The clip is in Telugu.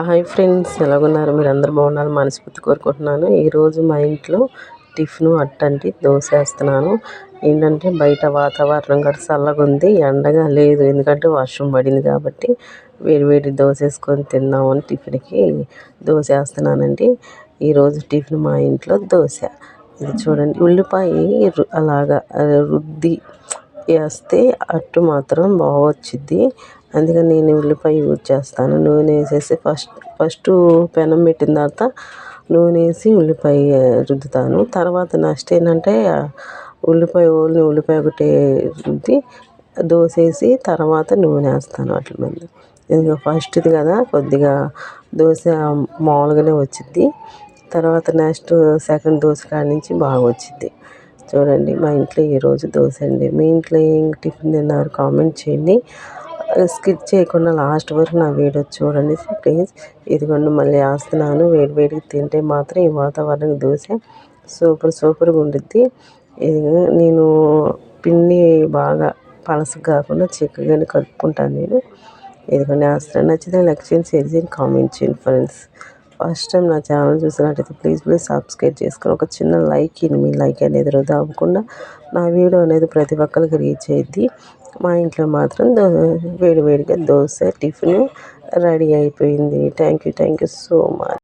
Hi friends ఎలాగున్నారు? మీరు అందరు బాగున్నారు? మనస్ఫూర్తి కోరుకుంటున్నాను. ఈరోజు మా ఇంట్లో టిఫిన్ అట్టంటి దోశ వేస్తున్నాను. ఏంటంటే బయట వాతావరణం కూడా చల్లగా ఉంది ఎండగా లేదు. ఎందుకంటే వర్షం పడింది కాబట్టి వేడి వేడి దోశ వేసుకొని తిందామని టిఫిన్కి దోశ వేస్తున్నానండి. ఈరోజు టిఫిన్ మా ఇంట్లో దోశ. ఇది చూడండి ఉల్లిపాయ అలాగా రుద్ది. వేస్తే అట్టు మాత్రం బాగా వచ్చిద్ది అందుకని నేను ఉల్లిపాయ యూజ్ చేస్తాను. నూనె వేసేసి ఫస్ట్ ఫస్ట్ పెనం పెట్టిన తర్వాత నూనె వేసి ఉల్లిపాయ రుద్దుతాను. తర్వాత నెక్స్ట్ ఏంటంటే ఉల్లిపాయ ఓన్లీ ఉల్లిపాయ ఒకటి రుద్ది దోశ వేసి తర్వాత నూనె వేస్తాను వాటి మీద ఇంకా ఫస్ట్ది కదా కొద్దిగా దోశ మామూలుగానే వచ్చిద్ది. తర్వాత నెక్స్ట్ సెకండ్ దోశ కాడ నుంచి బాగా వచ్చిద్ది చూడండి మా ఇంట్లో ఈరోజు దోశ అండి. మీ ఇంట్లో ఏం టిఫిన్ తిన్నారు కామెంట్ చేయండి. స్కిప్ చేయకుండా లాస్ట్ వరకు నా వీడియో చూడండి ప్లీజ్ ఇదిగోండి మళ్ళీ వేస్తున్నాను వేడి వేడికి తింటే మాత్రం ఈ వాతావరణం దోశ సూపర్ సూపర్గా ఉండిద్ది. ఇది నేను పిండి బాగా పలస కాకుండా చిక్కగానే కలుపుకుంటాను నేను. ఇదిగోండి ఆస్తున్నా నచ్చితే లైక్ చేయండి షేర్ చేయండి కామెంట్ చేయండి ఫ్రెండ్స్. ఫస్ట్ టైం నా ఛానల్ చూసినట్టయితే ప్లీజ్ ప్లీజ్ సబ్స్క్రైబ్ చేసుకొని ఒక చిన్న లైక్ ఇన్. మీ లైక్ అనేది వృధా అవ్వకుండా నా వీడియో అనేది ప్రతి ఒక్కరికి రీచ్ అయ్యిద్ది మా ఇంట్లో మాత్రం దో వేడి వేడిగా దోశ టిఫిన్ రెడీ అయిపోయింది. Thank you thank you so much